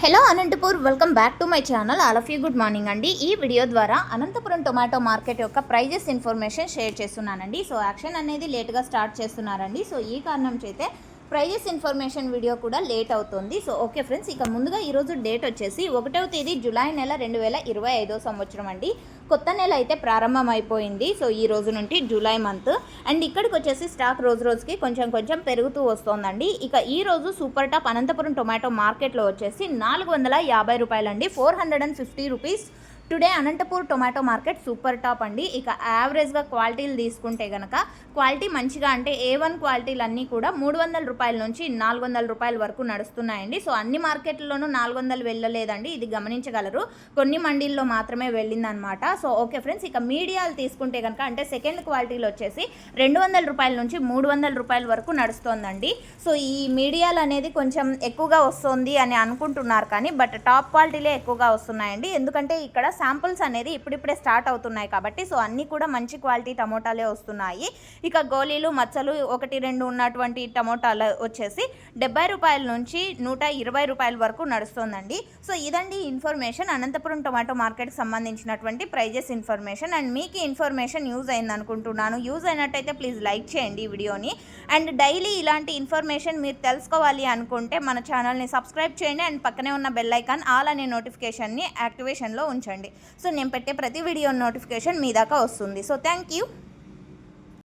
Hello Anantapur welcome back to my channel. All of you good morning అండి. ఈ video ద్వారా Anantapuram tomato market యొక్క prices information share చేస్తున్నానండి. So auction అనేది లేట్గా స్టార్ట్ చేస్తున్నారండి. సో ఈ కారణం చేతే ప్రైజెస్ ఇన్ఫర్మేషన్ వీడియో కూడా లేట్ అవుతుంది. సో ఓకే ఫ్రెండ్స్ ఇక ముందుగా ఈరోజు డేట్ వచ్చేసి ఒకటవ తేదీ జూలై నెల రెండు వేల ఇరవై ఐదో సంవత్సరం అండి. కొత్త నెల అయితే ప్రారంభం అయిపోయింది సో ఈ రోజు నుండి జూలై మంత్. అండ్ ఇక్కడికి వచ్చేసి స్టాక్ రోజు రోజుకి కొంచెం కొంచెం పెరుగుతూ వస్తోందండి. ఇక ఈ రోజు సూపర్ టాప్ అనంతపురం టొమాటో మార్కెట్లో వచ్చేసి నాలుగు వందల యాభై రూపాయలండి. Four hundred and fifty rupees. Today Anantapur tomato market super top అండి. ఇక యావరేజ్గా క్వాలిటీలు తీసుకుంటే కనుక క్వాలిటీ మంచిగా అంటే ఏ వన్ క్వాలిటీలు అన్నీ కూడా మూడు వందల రూపాయల నుంచి నాలుగు వందల రూపాయల వరకు నడుస్తున్నాయండి. సో అన్ని మార్కెట్లలోనూ నాలుగు వందలు వెళ్ళలేదండి. ఇది గమనించగలరు. కొన్ని మండీల్లో మాత్రమే వెళ్ళిందనమాట. సో ఓకే ఫ్రెండ్స్ ఇక మీడియాలు తీసుకుంటే కనుక అంటే సెకండ్ క్వాలిటీలో వచ్చేసి రెండు వందల రూపాయల నుంచి మూడు వందల రూపాయల వరకు నడుస్తోందండి. సో ఈ మీడియాలు అనేది కొంచెం ఎక్కువగా వస్తుంది అని అనుకుంటున్నారు కానీ బట్ టాప్ క్వాలిటీలే ఎక్కువగా వస్తున్నాయండి. ఎందుకంటే ఇక్కడ శాంపుల్స్ అనేది ఇప్పుడిప్పుడే స్టార్ట్ అవుతున్నాయి కాబట్టి సో అన్నీ కూడా మంచి క్వాలిటీ టమోటాలే వస్తున్నాయి. ఇక గోళీలు మచ్చలు ఒకటి రెండు ఉన్నటువంటి టమోటాలు వచ్చేసి డెబ్బై రూపాయల నుంచి నూట ఇరవై రూపాయల వరకు నడుస్తుందండి. సో ఇదండి ఇన్ఫర్మేషన్. అనంతపురం టొమాటో మార్కెట్కి సంబంధించినటువంటి ప్రైజెస్ ఇన్ఫర్మేషన్. అండ్ మీకు ఇన్ఫర్మేషన్ యూజ్ అయింది అనుకుంటున్నాను. యూజ్ అయినట్టయితే ప్లీజ్ లైక్ చేయండి ఈ వీడియోని. అండ్ డైలీ ఇలాంటి ఇన్ఫర్మేషన్ మీరు తెలుసుకోవాలి అనుకుంటే మన ఛానల్ని సబ్స్క్రైబ్ చేయండి. అండ్ పక్కనే ఉన్న బెల్ ఐకాన్ ఆల్ అనే నోటిఫికేషన్ని యాక్టివేషన్లో ఉంచండి. సో నేను పెట్టే ప్రతి వీడియో నోటిఫికేషన్ మీ దాకా వస్తుంది. So thank you.